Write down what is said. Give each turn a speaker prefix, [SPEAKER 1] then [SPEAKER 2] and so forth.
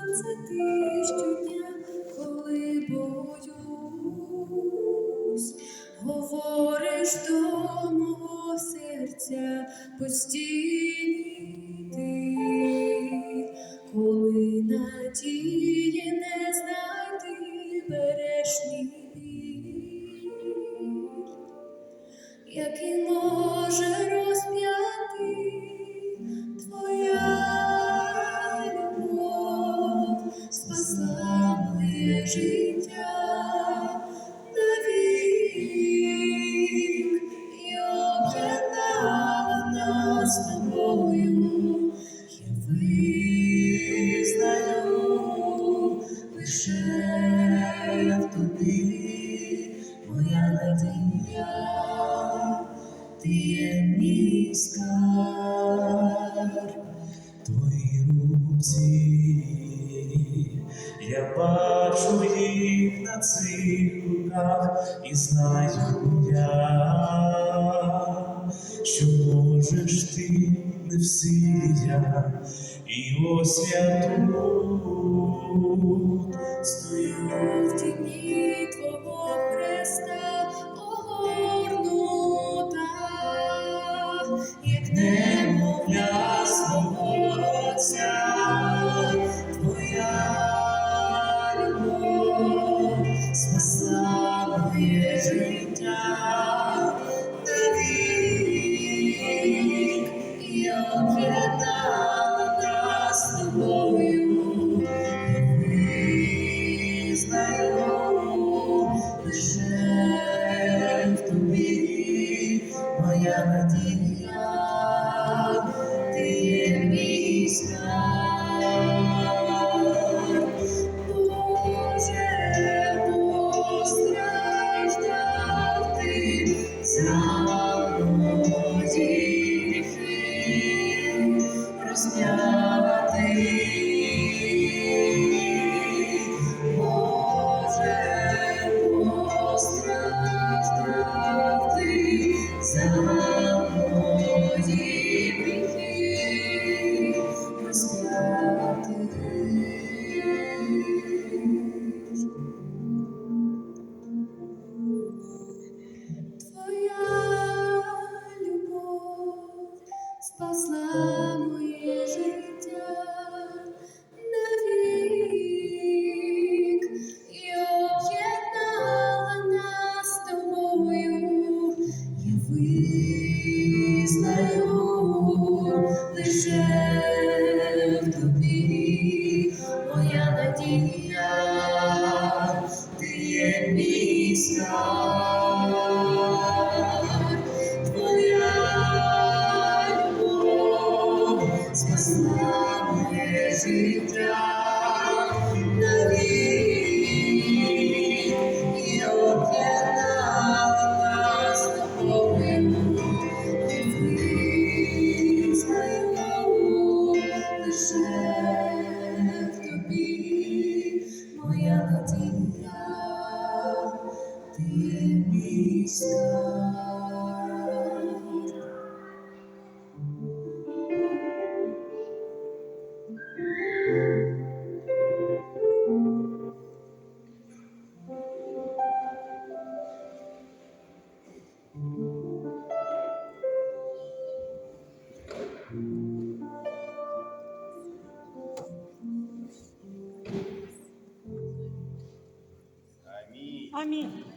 [SPEAKER 1] сонце ти щодня, коли боюсь, говориш до мого серця постійний ти, коли надії не знайти, береш мій біль. Який життя навік і об'єднала нас з тобою. Я в тобі моя надія, ти є мій скарб.
[SPEAKER 2] Твої руці, я бачу їх на цих руках і знаю я, що можеш ти не в силі я, і ось я тут стою.
[SPEAKER 1] В тіні твого хреста огорнута, як немовля свого отця, спасла моє життя навік і об'єднала з тобою. Я визнаю лише в тобі. Моя надія, ти є мій моя надія, ти є мій скарб.
[SPEAKER 3] Амінь.